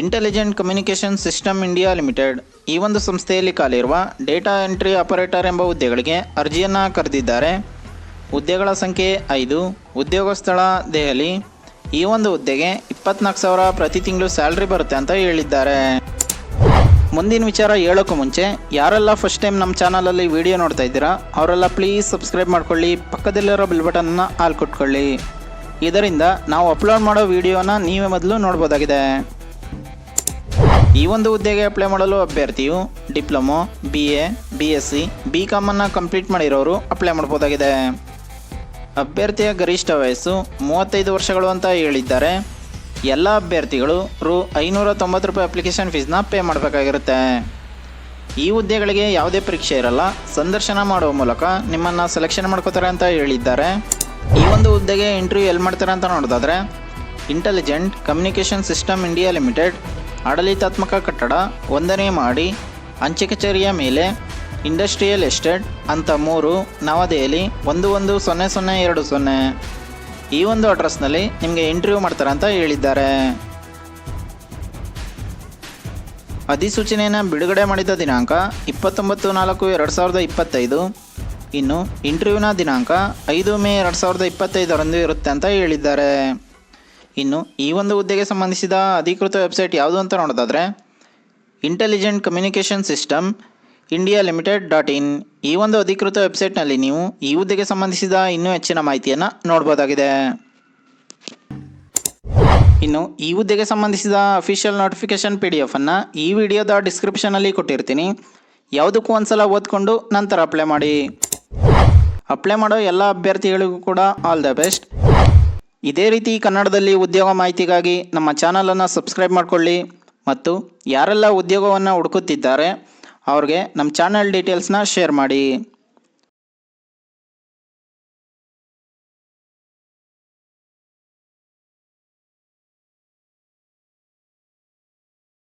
Intelligent communication system India limited ಈ ಒಂದು ಸಂಸ್ಥೆಯಲ್ಲಿ ಖಾಲಿರುವ ಡೇಟಾ ಎಂಟ್ರಿ ಆಪರೇಟರ್ ಎಂಬ ಹುದ್ದೆಗಳಿಗೆ ಅರ್ಜಿಯನ್ನು ಕರೆದಿದ್ದಾರೆ. ಹುದ್ದೆಗಳ ಸಂಖ್ಯೆ ಐದು, ಉದ್ಯೋಗ ಸ್ಥಳ ದೆಹಲಿ. ಈ ಒಂದು ಹುದ್ದೆಗೆ ಇಪ್ಪತ್ನಾಲ್ಕು ಸಾವಿರ ಪ್ರತಿ ತಿಂಗಳು ಸ್ಯಾಲ್ರಿ ಬರುತ್ತೆ ಅಂತ ಹೇಳಿದ್ದಾರೆ. ಮುಂದಿನ ವಿಚಾರ ಹೇಳೋಕ್ಕೂ ಮುಂಚೆ, ಯಾರೆಲ್ಲ ಫಸ್ಟ್ ಟೈಮ್ ನಮ್ಮ ಚಾನಲಲ್ಲಿ ವಿಡಿಯೋ ನೋಡ್ತಾ ಇದ್ದೀರಾ, ಅವರೆಲ್ಲ ಪ್ಲೀಸ್ ಸಬ್ಸ್ಕ್ರೈಬ್ ಮಾಡ್ಕೊಳ್ಳಿ, ಪಕ್ಕದಲ್ಲಿರೋ ಬಿಲ್ ಬಟನ್ನ ಹಾಲ್ ಕೊಟ್ಕೊಳ್ಳಿ. ಇದರಿಂದ ನಾವು ಅಪ್ಲೋಡ್ ಮಾಡೋ ವಿಡಿಯೋನ ನೀವೇ ಮೊದಲು ನೋಡ್ಬೋದಾಗಿದೆ. ಈ ಒಂದು ಹುದ್ದೆಗೆ ಅಪ್ಲೈ ಮಾಡಲು ಅಭ್ಯರ್ಥಿಯು diploma B A B S C B ಕಾಮನ್ನು complete ಮಾಡಿರೋರು ಅಪ್ಲೈ ಮಾಡ್ಬೋದಾಗಿದೆ. ಅಭ್ಯರ್ಥಿಯ ಗರಿಷ್ಠ ವಯಸ್ಸು ಮೂವತ್ತೈದು ವರ್ಷಗಳು ಅಂತ ಹೇಳಿದ್ದಾರೆ. ಎಲ್ಲ ಅಭ್ಯರ್ಥಿಗಳು ರು ಐನೂರ ತೊಂಬತ್ತು ರೂಪಾಯಿ ಅಪ್ಲಿಕೇಶನ್ ಫೀಸ್ನ ಪೇ ಮಾಡಬೇಕಾಗಿರುತ್ತೆ. ಈ ಹುದ್ದೆಗಳಿಗೆ ಯಾವುದೇ ಪರೀಕ್ಷೆ ಇರಲ್ಲ, ಸಂದರ್ಶನ ಮಾಡುವ ಮೂಲಕ ನಿಮ್ಮನ್ನು ಸೆಲೆಕ್ಷನ್ ಮಾಡ್ಕೋತಾರೆ ಅಂತ ಹೇಳಿದ್ದಾರೆ. ಈ ಒಂದು ಹುದ್ದೆಗೆ ಇಂಟರ್ವ್ಯೂ ಎಲ್ಲಿ ಮಾಡ್ತಾರೆ ಅಂತ ನೋಡೋದಾದ್ರೆ intelligent communication system India limited ಆಡಳಿತಾತ್ಮಕ ಕಟ್ಟಡ ಒಂದನೇ ಮಾಡಿ, ಅಂಚೆ ಕಚೇರಿಯ ಮೇಲೆ ಇಂಡಸ್ಟ್ರಿಯಲ್ ಎಸ್ಟೇಟ್ ಅಂತ ಮೂರು, ನವದೆಹಲಿ ಒಂದು ಒಂದು ಸೊನ್ನೆ ಸೊನ್ನೆ ಎರಡು ಸೊನ್ನೆ. ಈ ಒಂದು ಅಡ್ರೆಸ್ನಲ್ಲಿ ನಿಮಗೆ ಇಂಟರ್ವ್ಯೂ ಮಾಡ್ತಾರೆ ಅಂತ ಹೇಳಿದ್ದಾರೆ. ಅಧಿಸೂಚನೆಯನ್ನು ಬಿಡುಗಡೆ ಮಾಡಿದ ದಿನಾಂಕ ಇಪ್ಪತ್ತೊಂಬತ್ತು ನಾಲ್ಕು ಎರಡು ಸಾವಿರದ ಇಪ್ಪತ್ತೈದು. ಇನ್ನು ಇಂಟರ್ವ್ಯೂನ ದಿನಾಂಕ ಐದು ಮೇ ಎರಡು ಸಾವಿರದ ಇಪ್ಪತ್ತೈದರಂದು ಇರುತ್ತೆ ಅಂತ ಹೇಳಿದ್ದಾರೆ. ಇನ್ನು ಈ ಒಂದು ಹುದ್ದೆಗೆ ಸಂಬಂಧಿಸಿದ ಅಧಿಕೃತ ವೆಬ್ಸೈಟ್ ಯಾವುದು ಅಂತ ನೋಡೋದಾದರೆ intelligent communication system India limited dot in ಈ ಒಂದು ಅಧಿಕೃತ ವೆಬ್ಸೈಟ್ನಲ್ಲಿ ನೀವು ಈ ಹುದ್ದೆಗೆ ಸಂಬಂಧಿಸಿದ ಇನ್ನೂ ಹೆಚ್ಚಿನ ಮಾಹಿತಿಯನ್ನು ನೋಡ್ಬೋದಾಗಿದೆ. ಇನ್ನು ಈ ಹುದ್ದೆಗೆ ಸಂಬಂಧಿಸಿದ ಅಫಿಷಿಯಲ್ ನೋಟಿಫಿಕೇಶನ್ ಪಿ ಡಿ ಎಫನ್ನು ಈ ವಿಡಿಯೋದ ಡಿಸ್ಕ್ರಿಪ್ಷನಲ್ಲಿ ಕೊಟ್ಟಿರ್ತೀನಿ. ಯಾವುದಕ್ಕೂ ಒಂದ್ಸಲ ಓದ್ಕೊಂಡು ನಂತರ ಅಪ್ಲೈ ಮಾಡಿ. ಅಪ್ಲೈ ಮಾಡೋ ಎಲ್ಲ ಅಭ್ಯರ್ಥಿಗಳಿಗೂ ಕೂಡ ಆಲ್ ದ ಬೆಸ್ಟ್ ಇದೇ ರೀತಿ ಕನ್ನಡದಲ್ಲಿ ಉದ್ಯೋಗ ಮಾಹಿತಿಗಾಗಿ ನಮ್ಮ ಚಾನಲನ್ನು ಸಬ್ಸ್ಕ್ರೈಬ್ ಮಾಡಿಕೊಳ್ಳಿ. ಮತ್ತು ಯಾರೆಲ್ಲ ಉದ್ಯೋಗವನ್ನು ಹುಡುಕುತ್ತಿದ್ದಾರೆ, ಅವ್ರಿಗೆ ನಮ್ಮ ಚಾನಲ್ ಡೀಟೇಲ್ಸ್ನ ಶೇರ್ ಮಾಡಿ.